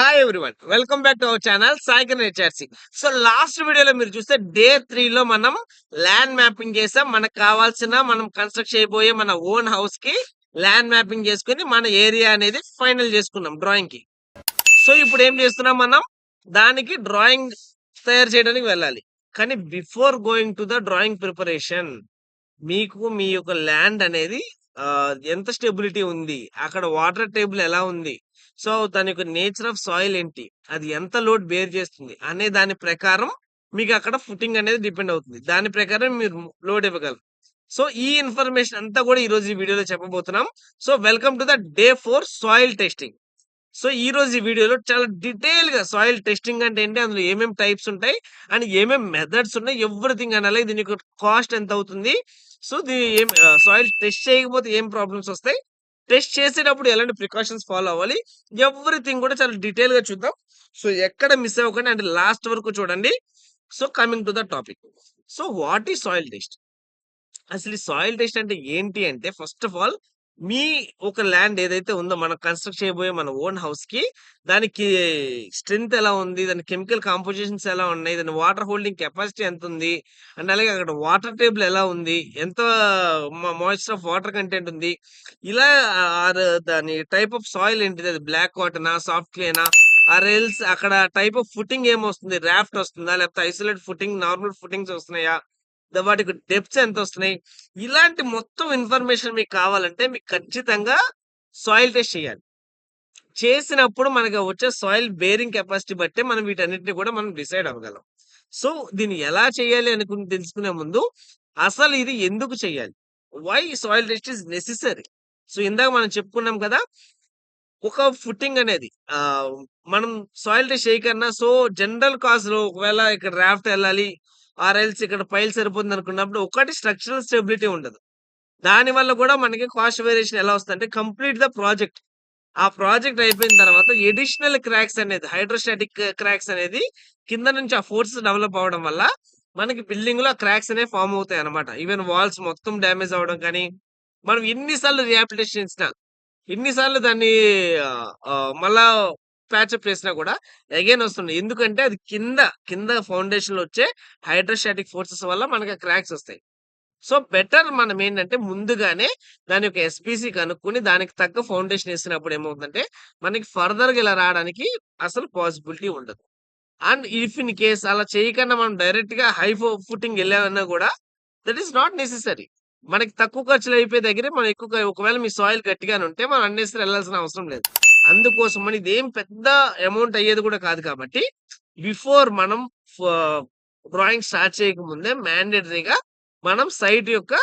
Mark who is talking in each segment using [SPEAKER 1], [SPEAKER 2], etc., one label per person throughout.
[SPEAKER 1] Hi everyone welcome back to our channel Saikar HRC so last వీడియోలో మీరు చూస్తే day three లో మనం ల్యాండ్ మ్యాపింగ్ చేసాం. మనకు కావాల్సిన మనం కన్స్ట్రక్ట్ చేయబోయే మన ఓన్ హౌస్కి ల్యాండ్ మ్యాపింగ్ చేసుకుని మన ఏరియా అనేది ఫైనల్ చేసుకున్నాం డ్రాయింగ్కి. సో ఇప్పుడు ఏం చేస్తున్నాం మనం? దానికి డ్రాయింగ్ తయారు చేయడానికి వెళ్ళాలి. కానీ before going to the drawing preparation మీకు మీ యొక్క ల్యాండ్ అనేది ఎంత స్టెబిలిటీ ఉంది? అక్కడ వాటర్ టేబుల్ ఎలా ఉంది? సో దాని యొక్క నేచర్ ఆఫ్ సాయిల్ ఏంటి? అది ఎంత లోడ్ బేర్ చేస్తుంది? అనే దాని ప్రకారం మీకు అక్కడ ఫుటింగ్ అనేది డిపెండ్ అవుతుంది. దాని ప్రకారం మీరు లోడ్ ఇవ్వగలరు. సో ఈ ఇన్ఫర్మేషన్ అంతా కూడా ఈ రోజు ఈ వీడియోలో చెప్పబోతున్నాం. So welcome to the day four soil testing. So ఈ రోజు ఈ వీడియోలో చాలా డీటెయిల్గా సాయిల్ టెస్టింగ్ అంటే ఏంటి? అందులో ఏమేమి టైప్స్ ఉంటాయి? అండ్ ఏమేమి మెథడ్స్ ఉన్నాయి? ఎవ్రీథింగ్ అనాలి దీని యొక్క కాస్ట్ ఎంత అవుతుంది? సో దీని ఏం సాయిల్ టెస్ట్ చేయకపోతే ఏం ప్రాబ్లమ్స్ వస్తాయి? టెస్ట్ చేసేటప్పుడు ఎలాంటి ప్రికాషన్స్ ఫాలో అవ్వాలి? ఎవ్రీథింగ్ కూడా చాలా డీటెయిల్గా చూద్దాం. సో ఎక్కడ మిస్ అవ్వకండి అంటే లాస్ట్ వరకు చూడండి. So coming to the topic. So what ఈ సాయిల్ టెస్ట్? అసలు ఈ సాయిల్ టెస్ట్ అంటే ఏంటి అంటే ఫస్ట్ ఆఫ్ ఆల్ మీ ఒక ల్యాండ్ ఏదైతే ఉందో మనం కన్స్ట్రక్ట్ చేయబోయే మన ఓన్ హౌస్కి దానికి స్ట్రెంత్ ఎలా ఉంది? దాని కెమికల్ కాంపోజిషన్స్ ఎలా ఉన్నాయి? దాని వాటర్ హోల్డింగ్ కెపాసిటీ ఎంత ఉంది అండ్ అలాగే అక్కడ వాటర్ టేబుల్ ఎలా ఉంది? ఎంత మాయిశ్చర్ ఆఫ్ వాటర్ కంటెంట్ ఉంది? ఇలా ఆర్ దాని టైప్ ఆఫ్ సాయిల్ ఏంటిది? అది బ్లాక్ కాటనా సాఫ్ట్ క్లేనా? ఆర్ అక్కడ టైప్ ఆఫ్ ఫుటింగ్ ఏమొస్తుంది? రాఫ్ట్ వస్తుందా? లేకపోతే ఐసోలేట్ ఫుటింగ్ నార్మల్ ఫుటింగ్స్ వస్తున్నాయా? వాటికి డెప్త్స్ ఎంత వస్తున్నాయి ఇలాంటి మొత్తం ఇన్ఫర్మేషన్ మీకు కావాలంటే మీకు ఖచ్చితంగా సాయిల్ టెస్ట్ చేయాలి. చేసినప్పుడు మనకి వచ్చే సాయిల్ బేరింగ్ కెపాసిటీ బట్టే మనం వీటన్నిటిని కూడా మనం డిసైడ్ అవ్వగలం. సో దీన్ని ఎలా చేయాలి అనుకుని తెలుసుకునే ముందు అసలు ఇది ఎందుకు చేయాలి? Why soil test is necessary so ఇందాక మనం చెప్పుకున్నాం కదా ఒక ఫుట్టింగ్ అనేది మనం సాయిల్ టెస్ట్ చేయకన్నా సో జనరల్ కాజ్లో ఒకవేళ ఇక్కడ రాఫ్ట్ వెళ్ళాలి ఆర్ఎల్స్ ఇక్కడ పైల్ సరిపోతుంది అనుకున్నప్పుడు ఒకటి స్ట్రక్చరల్ స్టెబిలిటీ ఉండదు. దాని వల్ల కూడా మనకి కాస్ట్ వేరియేషన్ ఎలా వస్తుందంటే కంప్లీట్ ద ప్రాజెక్ట్. ఆ ప్రాజెక్ట్ అయిపోయిన తర్వాత ఎడిషనల్ క్రాక్స్ అనేది హైడ్రోస్టాటిక్ క్రాక్స్ అనేది కింద నుంచి ఆ ఫోర్స్ డెవలప్ అవడం వల్ల మనకి బిల్డింగ్లో క్రాక్స్ అనేవి ఫామ్ అవుతాయి అనమాట ఈవెన్ వాల్స్ మొత్తం డ్యామేజ్ అవడం కానీ మనం ఎన్నిసార్లు రిహాబిలిటేషన్ ఇచ్చినా ఎన్నిసార్లు దాన్ని మళ్ళా ప్యాచప్ చేసినా కూడా అగైన్ వస్తుంది. ఎందుకంటే అది కింద కింద ఫౌండేషన్లో వచ్చే హైడ్రోస్టాటిక్ ఫోర్సెస్ వల్ల మనకి క్రాక్స్ వస్తాయి. సో బెటర్ మనం ఏంటంటే ముందుగానే దాని యొక్క ఎస్పీసీ కనుక్కుని దానికి తగ్గ ఫౌండేషన్ వేసినప్పుడు ఏమవుతుందంటే మనకి ఫర్దర్గా ఇలా రావడానికి అసలు పాసిబిలిటీ ఉండదు. అండ్ ఇఫ్ ఇన్ కేస్ అలా చేయకుండా మనం డైరెక్ట్గా హై ఫుటింగ్ వెళ్ళామన్నా కూడా దట్ ఈస్ నాట్ నెసెసరీ. మనకి తక్కువ ఖర్చులు అయిపోయే దగ్గరే మనం ఎక్కువ ఒకవేళ మీ సాయిల్ గట్టిగానే ఉంటే మనం అన్నేసరి వెళ్ళాల్సిన అవసరం లేదు. అందుకోసం అని ఇదేం పెద్ద అమౌంట్ అయ్యేది కూడా కాదు కాబట్టి బిఫోర్ మనం డ్రాయింగ్ స్టార్ట్ చేయకముందే మ్యాండేటరీగా మనం సైట్ యొక్క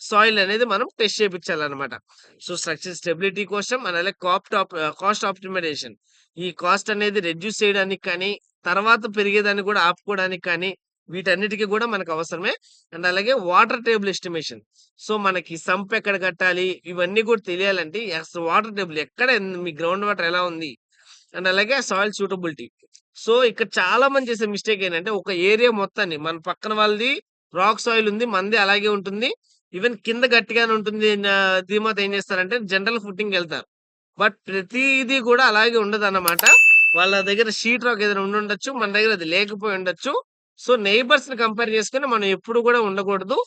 [SPEAKER 1] సాయిల్ అనేది మనం టెస్ట్ చేయించాలన్నమాట సో స్ట్రక్చర్ స్టెబిలిటీ కోసం అలాగే కాస్ట్ కాస్ట్ ఆప్టిమైజేషన్ ఈ కాస్ట్ అనేది రెడ్యూస్ చేయడానికి కానీ తర్వాత పెరిగేదాన్ని కూడా ఆపుకోవడానికి కానీ వీటన్నిటికీ కూడా మనకు అవసరమే. అండ్ అలాగే వాటర్ టేబుల్ ఎస్టిమేషన్. సో మనకి సంప్ ఎక్కడ కట్టాలి? ఇవన్నీ కూడా తెలియాలంటే అసలు వాటర్ టేబుల్ ఎక్కడ మీ గ్రౌండ్ వాటర్ ఎలా ఉంది? అండ్ అలాగే సాయిల్ సూటబిలిటీ. సో ఇక్కడ చాలా మంది చేసే మిస్టేక్ ఏంటంటే ఒక ఏరియా మొత్తాన్ని మన పక్కన వాళ్ళది రాక్ సాయిల్ ఉంది మంది అలాగే ఉంటుంది. ఈవెన్ కింద గట్టిగానే ఉంటుంది ధీమాత ఏం చేస్తారంటే జనరల్ ఫుట్టింగ్ వెళ్తారు. బట్ ప్రతిదీ కూడా అలాగే ఉండదు అన్నమాట వాళ్ళ దగ్గర షీట్ రాక్ ఏదైనా ఉండి ఉండొచ్చు మన దగ్గర అది లేకపోయి ఉండొచ్చు. సో నైబర్స్ని కంపేర్ చేసుకుని మనం ఎప్పుడు కూడా ఉండకూడదు.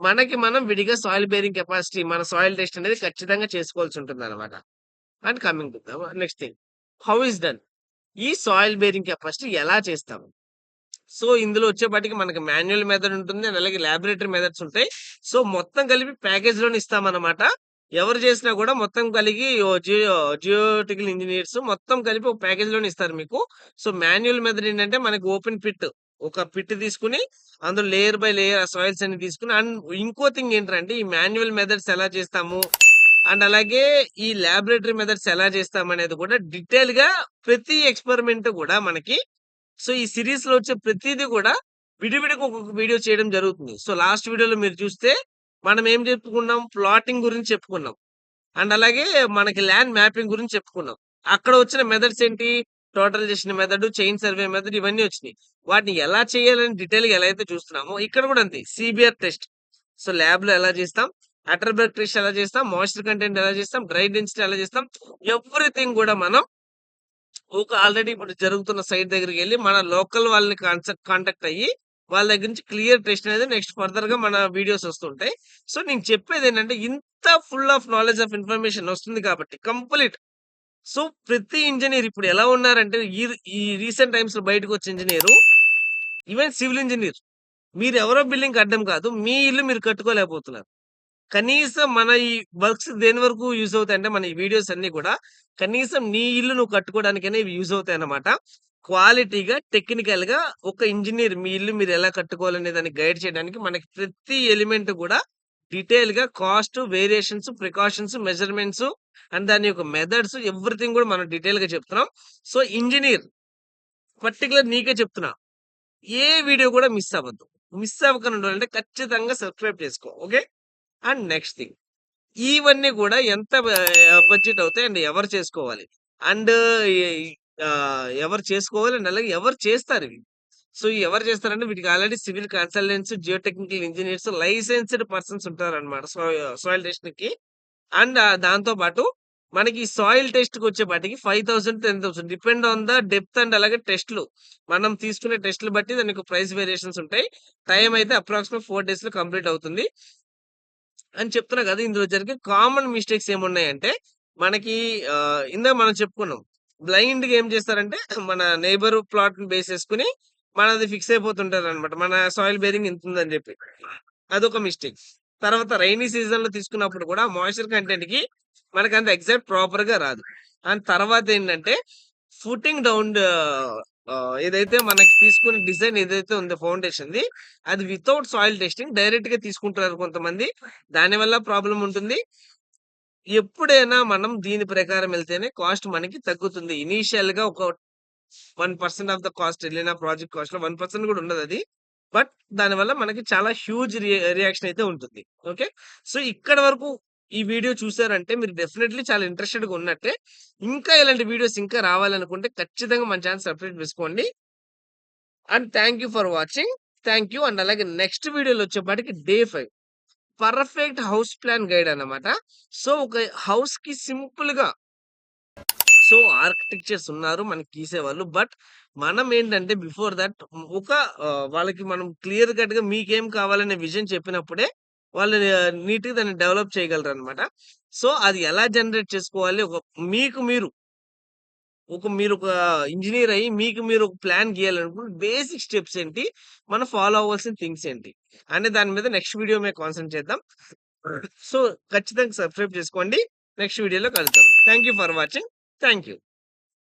[SPEAKER 1] మనకి మనం విడిగా సాయిల్ బేరింగ్ కెపాసిటీ మన సాయిల్ టెస్ట్ అనేది ఖచ్చితంగా చేసుకోవాల్సి ఉంటుంది అనమాట and coming to next thing how is done ఈ సాయిల్ బేరింగ్ కెపాసిటీ ఎలా చేస్తాము? సో ఇందులో వచ్చేపాటికి మనకి మాన్యువల్ మెథడ్ ఉంటుంది అండ్ అలాగే ల్యాబొరేటరీ మెథడ్స్ ఉంటాయి. సో మొత్తం కలిపి ప్యాకేజ్లోనే ఇస్తామన్నమాట. ఎవరు చేసినా కూడా మొత్తం కలిగి జియో జియోటికల్ ఇంజనీర్స్ మొత్తం కలిపి ఒక ప్యాకేజ్లోనే ఇస్తారు మీకు. సో మాన్యువల్ మెథడ్ ఏంటంటే మనకి ఓపెన్ పిట్ ఒక పిట్ తీసుకుని అందులో లేయర్ బై లేయర్ ఆ సాయిల్స్ అన్ని తీసుకుని అండ్ ఇంకో థింగ్ ఏంటంటే ఈ మాన్యువల్ మెథడ్స్ ఎలా చేస్తాము అండ్ అలాగే ఈ ల్యాబొరేటరీ మెథడ్స్ ఎలా చేస్తాం అనేది కూడా డీటెయిల్గా ప్రతి ఎక్స్పెరిమెంట్ కూడా మనకి సో ఈ సిరీస్లో వచ్చే ప్రతిదీ కూడా విడివిడిగా ఒక్కొక్క వీడియో చేయడం జరుగుతుంది. సో లాస్ట్ వీడియోలో మీరు చూస్తే మనం ఏం చెప్పుకున్నాం? ప్లాటింగ్ గురించి చెప్పుకున్నాం. అండ్ అలాగే మనకి ల్యాండ్ మ్యాపింగ్ గురించి చెప్పుకున్నాం. అక్కడ వచ్చిన మెథడ్స్ ఏంటి? టోటల్ చేసిన మెథడ్ చైన్ సర్వే మెథడ్ ఇవన్నీ వచ్చినాయి. వాటిని ఎలా చేయాలని డీటెయిల్గా ఎలా అయితే చూస్తున్నామో ఇక్కడ కూడా అంతే సిబిఆర్ టెస్ట్. సో ల్యాబ్లో ఎలా చేస్తాం? అటర్బర్గ్ టెస్ట్ ఎలా చేస్తాం? మాయిస్చర్ కంటెంట్ ఎలా చేస్తాం? డ్రై డెన్సిటీ ఎలా చేస్తాం? ఎవ్రీథింగ్ కూడా మనం ఒక ఆల్రెడీ ఇప్పుడు జరుగుతున్న సైట్ దగ్గరికి వెళ్ళి మన లోకల్ వాళ్ళని కాంటాక్ట్ అయ్యి వాళ్ళ దగ్గర నుంచి క్లియర్ టెస్ట్ అనేది నెక్స్ట్ ఫర్దర్గా మన వీడియోస్ వస్తుంటాయి. సో నేను చెప్పేది ఏంటంటే ఇంత full of knowledge of information వస్తుంది కాబట్టి కంప్లీట్ సో ప్రతి ఇంజనీర్ ఇప్పుడు ఎలా ఉన్నారంటే ఈ ఈ రీసెంట్ టైమ్స్‌లో బయటకొచ్చే ఇంజనీరు ఈవెన్ సివిల్ ఇంజనీర్ మీరు ఎవరో బిల్డింగ్ అడ్డం కాదు. మీ ఇల్లు మీరు కట్టుకోలేకపోతున్నారు. కనీసం మన ఈ వర్క్స్ దేని వరకు యూజ్ అవుతాయంటే మన ఈ వీడియోస్ అన్నీ కూడా కనీసం నీ ఇల్లు నువ్వు కట్టుకోవడానికైనా ఇవి యూజ్ అవుతాయి అన్నమాట క్వాలిటీగా, టెక్నికల్‌గా ఒక ఇంజనీర్ మీ ఇల్లు మీరు ఎలా కట్టుకోవాలనే దాన్ని గైడ్ చేయడానికి మనకి ప్రతి ఎలిమెంట్ కూడా డీటెయిల్గా cost, variations, precautions, measurements and దాని యొక్క మెథడ్స్ ఎవ్రీథింగ్ కూడా మనం డీటెయిల్‌గా చెప్తున్నాం. సో ఇంజనీర్ పర్టిక్యులర్ నీకే చెప్తున్నా. ఏ వీడియో కూడా మిస్ అవ్వద్దు. మిస్ అవ్వకుండా ఉండాలంటే ఖచ్చితంగా సబ్స్క్రైబ్ చేసుకో. ఓకే. అండ్ నెక్స్ట్ థింగ్ ఇవన్నీ కూడా ఎంత బడ్జెట్ అవుతాయి అండ్ ఎవరు చేసుకోవాలి? అండ్ ఎవరు చేసుకోవాలి అండ్ అలాగే ఎవరు చేస్తారివి? సో ఎవరు చేస్తారంటే వీటికి already civil consultants, geo technical engineers, licensed persons ఉంటారన్నమాట. సాయిల్ సాయిల్కి అండ్ దాంతో పాటు మనకి సాయిల్ టెస్ట్కి వచ్చేపాటికి five thousand ten thousand depend on the depth and అలాగే టెస్ట్‌లు. మనం తీసుకునే టెస్ట్‌లు బట్టి దానికి ప్రైస్ వేరియేషన్స్ ఉంటాయి. టైం అయితే అప్రాక్సిమేట్ 4 డేస్‌లో కంప్లీట్ అవుతుంది. అని చెప్తున్నా కదా! ఇందులో జరిగే కామన్ మిస్టేక్స్ ఏమున్నాయంటే మనకి ఇందా మనం చెప్పుకున్నాం. బ్లైండ్‌గా ఏం చేస్తారంటే మన నైబర్ ప్లాట్‌ని బేస్ చేసుకొని మనది ఫిక్స్ అయిపోతుంటారన్నమాట. మన సాయిల్ బేరింగ్ ఇంతుందని చెప్పి. అదొక మిస్టేక్. తర్వాత రైనీ సీజన్లో తీసుకున్నప్పుడు కూడా మాయిశ్చర్ కంటెంట్కి మనకి అంత ఎగ్జాక్ట్ ప్రాపర్‌గా రాదు. అండ్ తర్వాత ఏంటంటే ఫుటింగ్ డౌన్ ఏదైతే మనకి తీసుకునే డిజైన్ ఏదైతే ఉందో ఫౌండేషన్‌ది అది వితౌట్ సాయిల్ టెస్టింగ్ డైరెక్ట్గా తీసుకుంటున్నారు కొంతమంది. దానివల్ల ప్రాబ్లం ఉంటుంది. ఎప్పుడైనా మనం దీని ప్రకారం వెళ్తేనే కాస్ట్ మనకి తగ్గుతుంది. ఇనీషియల్గా ఒక one percent of the cost వెళ్ళిన ప్రాజెక్ట్ కాస్ట్‌లో 1% కూడా ఉండదది. బట్ దానివల్ల మనకి చాలా హ్యూజ్ రి రియాక్షన్ అయితే ఉంటుంది. ఓకే. సో ఇక్కడ వరకు ఈ వీడియో చూసారంటే మీరు డెఫినెట్లీ చాలా ఇంట్రెస్టెడ్‌గా ఉన్నట్టే. ఇంకా ఇలాంటి వీడియోస్ ఇంకా రావాలనుకుంటే ఖచ్చితంగా మన ఛానల్ సబ్స్క్రైబ్ చేసుకోండి. And thank you for watching. Thank you. And అలాగే నెక్స్ట్ వీడియోలో వచ్చేపాటికి day five perfect house plan guide అన్నమాట. సో ఒక హౌస్కి సింపుల్గా సో ఆర్కిటెక్చర్స్ ఉన్నారు మనకి గీసేవాళ్ళు. బట్ మనం ఏంటంటే బిఫోర్ దట్ ఒక వాళ్ళకి మనం క్లియర్ కట్‌గా మీకేం కావాలనే విజన్ చెప్పినప్పుడే వాళ్ళు నీట్‌గా దాన్ని డెవలప్ చేయగలరు అనమాట సో అది ఎలా జనరేట్ చేసుకోవాలి ఒక మీకు మీరు ఒక మీరు ఒక ఇంజనీర్ అయ్యి మీకు మీరు ఒక ప్లాన్ గీయాలనుకుంటే బేసిక్ స్టెప్స్ ఏంటి? మనం ఫాలో అవ్వాల్సిన థింగ్స్ ఏంటి? అనే దాని మీద నెక్స్ట్ వీడియో మేము కాన్సంట్రేట్ చేద్దాం. సో ఖచ్చితంగా సబ్స్క్రైబ్ చేసుకోండి. నెక్స్ట్ వీడియోలో కలుద్దాం. Thank you for watching. Thank you.